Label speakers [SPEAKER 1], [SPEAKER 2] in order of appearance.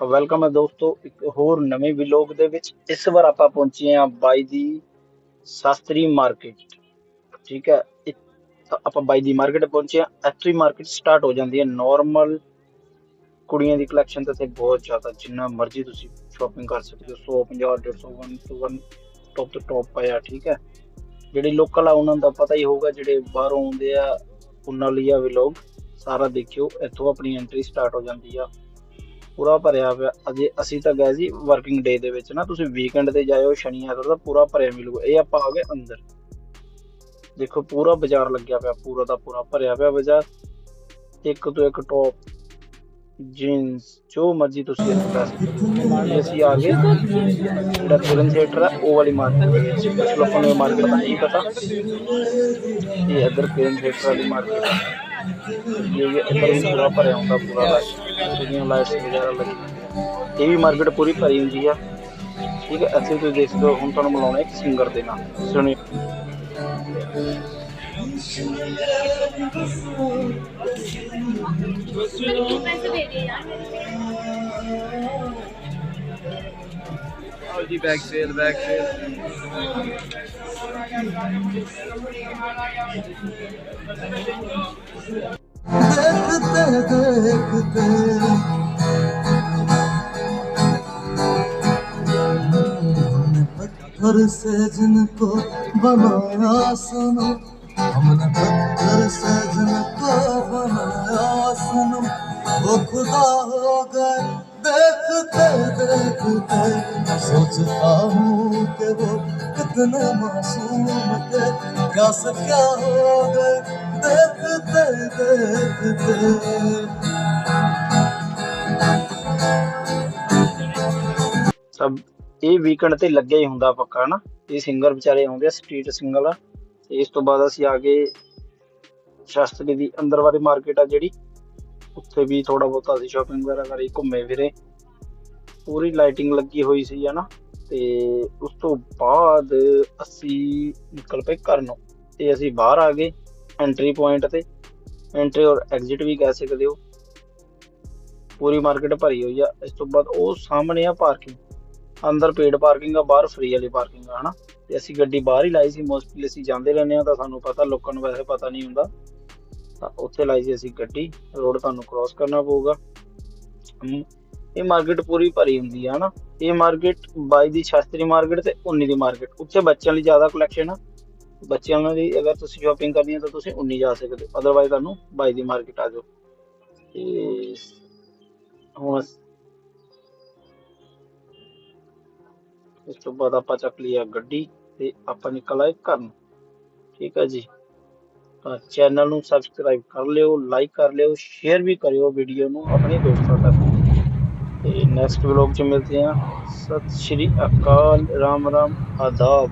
[SPEAKER 1] Welcome ਹੈ ਦੋਸਤੋ, ਇੱਕ ਹੋਰ ਨਵੇਂ ਵਲੌਗ ਦੇ ਵਿੱਚ। ਇਸ ਵਾਰ ਆਪਾਂ ਪਹੁੰਚੇ ਹਾਂ ਬਾਈ ਦੀ ਸ਼ਾਸਤਰੀ ਮਾਰਕੀਟ ਠੀਕ ਹੈ ਆਪਾਂ ਬਾਈ ਦੀ ਮਾਰਕੀਟ ਪਹੁੰਚੇ ਹਾਂ। ਇੱਥੋਂ ਹੀ ਮਾਰਕੀਟ ਸਟਾਰਟ ਹੋ ਜਾਂਦੀ ਹੈ। ਨਾਰਮਲ ਕੁੜੀਆਂ ਦੀ ਕਲੈਕਸ਼ਨ ਤਾਂ ਇੱਥੇ ਬਹੁਤ ਜ਼ਿਆਦਾ, ਜਿੰਨਾ ਮਰਜ਼ੀ ਤੁਸੀਂ ਸ਼ਾਪਿੰਗ ਕਰ ਸਕਦੇ ਹੋ। 150 150 1 1 ਟੌਪ ਤੋਂ ਟੌਪ ਪਾਇਆ ਠੀਕ ਹੈ। ਜਿਹੜੇ ਲੋਕਲ ਆ, ਉਹਨਾਂ ਦਾ ਪਤਾ ਹੀ ਹੋਊਗਾ, ਜਿਹੜੇ ਬਾਹਰੋਂ ਆਉਂਦੇ ਆ, ਉਹਨਾਂ ਲਈ ਆ ਵਲੌਗ ਸਾਰਾ ਦੇਖਿਓ, ਇੱਥੋਂ ਆਪਣੀ ਐਂਟਰੀ ਸਟਾਰਟ ਹੋ ਜਾਂਦੀ ਆ। ਪੂਰਾ ਭਰਿਆ ਪਿਆ। ਅਜੇ ਅਸੀਂ ਤਾਂ ਗਏ ਸੀ ਵਰਕਿੰਗ ਡੇ ਦੇ ਵਿੱਚ ਨਾ, ਤੁਸੀਂ ਵੀਕਐਂਡ ਤੇ ਜਾਇਓ, ਸ਼ਨੀ, ਐਤਵਾਰ ਦਾ ਪੂਰਾ ਭਰਿਆ ਮਿਲੂਗਾ। ਇਹ ਆਪਾਂ ਆ ਗਏ ਅੰਦਰ। ਦੇਖੋ, ਪੂਰਾ ਬਾਜ਼ਾਰ ਲੱਗਿਆ ਪਿਆ, ਪੂਰਾ ਦਾ ਪੂਰਾ ਭਰਿਆ ਪਿਆ ਬਾਜ਼ਾਰ। ਇੱਕ ਤੋਂ ਇੱਕ ਟੌਪ ਜੀਨਸ ਜੋ ਮਰਜ਼ੀ ਤੁਸੀਂ ਇੱਥੇ ਪਾ ਸਕਦੇ ਹੋ। ਇਹ ਅਸੀਂ ਆ ਗਏ। ਜਿਹੜਾ ਫਿਲਮ ਥੀਏਟਰ ਹੈ ਉਹ ਵਾਲੀ ਮਾਰਕੀਟ ਦੇ ਵਿੱਚ ਕੁਝ ਲੋਕਾਂ ਨੂੰ ਮਾਰਕੀਟ ਦਾ ਨਹੀਂ ਪਤਾ। ਇਹ ਇੱਧਰ ਫਿਲਮ ਥੀਏਟਰ ਵਾਲੀ ਮਾਰਕੀਟ ਹੈ ਇਹ ਵੀ ਇਹ ਵੀ ਮਾਰਕੀਟ ਪੂਰੀ ਭਰੀ ਹੁੰਦੀ ਆ। ਠੀਕ ਹੈ ਅਸੀਂ ਤੁਸੀਂ ਦੇਖ ਸਕਦੇ ਹੋ, ਹੁਣ ਤੁਹਾਨੂੰ ਮਿਲਾਉਣਾ ਇੱਕ ਸਿੰਗਰ ਦੇ ਨਾਲ। ਸੁਣਿਓ।
[SPEAKER 2] ਜੀ ਬੈਕ ਸੇਲ ਬੈਕ ਸੇਲ
[SPEAKER 3] देखते देखते हमने पत्थर से जिनको बनाया सुनो हमने पत्थर से जिनको बनाया सुनो वो खुदा हो गए देखते देखते सोचता हूँ कि वो कितने मासूम थे क्या से क्या हो गए देखते देखते
[SPEAKER 1] ਸਭ ਇਹ ਵੀਕਐਂਡ ਤੇ ਲੱਗਿਆ ਹੀ ਹੁੰਦਾ ਪੱਕਾ ਨਾ ਇਹ ਸਿੰਗਰ ਵਿਚਾਰੇ ਆਉਂਦੇ ਆ ਸਟਰੀਟ ਸਿੰਗਰ ਆ ਤੇ ਇਸ ਤੋਂ ਬਾਅਦ ਅਸੀਂ ਆ ਗਏ ਸ਼ਾਸਤਰੀ ਦੀ ਅੰਦਰ ਵਾਲੀ ਮਾਰਕੀਟ ਆ ਜਿਹੜੀ ਉੱਥੇ ਵੀ ਥੋੜਾ ਬਹੁਤਾ ਅਸੀਂ ਸ਼ਾਪਿੰਗ ਵਗੈਰਾ ਕਰੀ ਘੁੰਮੇ ਫਿਰੇ ਪੂਰੀ ਲਾਈਟਿੰਗ ਲੱਗੀ ਹੋਈ ਸੀ ਹਨਾ, ਤੇ ਉਸ ਤੋਂ ਬਾਅਦ ਅਸੀਂ ਨਿਕਲ ਪਏ ਘਰ ਨੂੰ ਤੇ ਅਸੀਂ ਬਾਹਰ ਆ ਗਏ ਐਂਟਰੀ ਪੁਆਇੰਟ ਤੇ ਐਂਟਰੀ ਔਰ ਐਗਜ਼ਿਟ ਵੀ ਕਹਿ ਸਕਦੇ ਹੋ। ਪੂਰੀ ਮਾਰਕੀਟ ਭਰੀ ਹੋਈ ਆ, ਇਸ ਤੋਂ ਬਾਅਦ ਉਹ ਸਾਹਮਣੇ ਆ ਪਾਰਕਿੰਗ ਅੰਦਰ ਪੇਡ ਪਾਰਕਿੰਗ ਆ, ਬਾਹਰ ਫ੍ਰੀ ਵਾਲੀ ਪਾਰਕਿੰਗ ਆ ਹਨਾ। ਤੇ ਅਸੀਂ ਗੱਡੀ ਬਾਹਰ ਹੀ ਲਾਈ ਸੀ ਮੋਸਟਲੀ ਅਸੀਂ ਜਾਂਦੇ ਰਹਿੰਦੇ ਆ ਤਾਂ ਸਾਨੂੰ ਪਤਾ, ਲੋਕਾਂ ਨੂੰ ਵੈਸੇ ਪਤਾ ਨਹੀਂ ਹੁੰਦਾ। ਤਾਂ ਉੱਥੇ ਲਾਈ ਸੀ ਅਸੀਂ ਗੱਡੀ ਰੋਡ ਤੁਹਾਨੂੰ ਕ੍ਰਾਸ ਕਰਨਾ ਪਊਗਾ। ਇਹ ਮਾਰਕੀਟ ਪੂਰੀ ਭਰੀ ਹੁੰਦੀ ਆ, ਹਨਾ? ਇਹ ਮਾਰਕੀਟ 22 ਦੀ ਸ਼ਾਸਤਰੀ ਮਾਰਕੀਟ ਤੇ 19 ਦੀ ਮਾਰਕੀਟ ਉੱਥੇ ਬੱਚਿਆਂ ਲਈ ਜ਼ਿਆਦਾ ਕਲੈਕਸ਼ਨ ਆ। ਬੱਚਿਆਂ ਲਈ ਅਗਰ ਤੁਸੀਂ ਸ਼ਾਪਿੰਗ ਕਰਨੀ ਹੈ ਤਾਂ ਤੁਸੀਂ 19 ਜਾ ਸਕਦੇ ਹੋ। ਅਦਰਵਾਈਜ਼ ਤੁਹਾਨੂੰ 22 ਦੀ ਮਾਰਕੀਟ ਆ ਜਾਓ ਤੇ ਹੁਣ ਇਸ ਤੋਂ ਬਾਅਦ ਆਪਾਂ ਚੱਕ ਲਿਆ ਗੱਡੀ ਤੇ ਆਪਾਂ ਨਿਕਲ ਆਏ ਘਰ ਨੂੰ। ਠੀਕ ਹੈ ਜੀ? ਤਾਂ ਚੈਨਲ ਨੂੰ ਸਬਸਕ੍ਰਾਈਬ ਕਰ ਲਿਓ ਲਾਈਕ ਕਰ ਲਿਓ ਸ਼ੇਅਰ ਵੀ ਕਰਿਓ ਵੀਡੀਓ ਨੂੰ ਆਪਣੇ ਦੋਸਤਾਂ ਤੱਕ। ਤੇ ਨੈਕਸਟ ਵਲੌਗ ਚ ਮਿਲਦੇ ਹਾਂ। ਸਤਿ ਸ਼੍ਰੀ ਅਕਾਲ। ਰਾਮ ਰਾਮ। ਆਦਾਬ।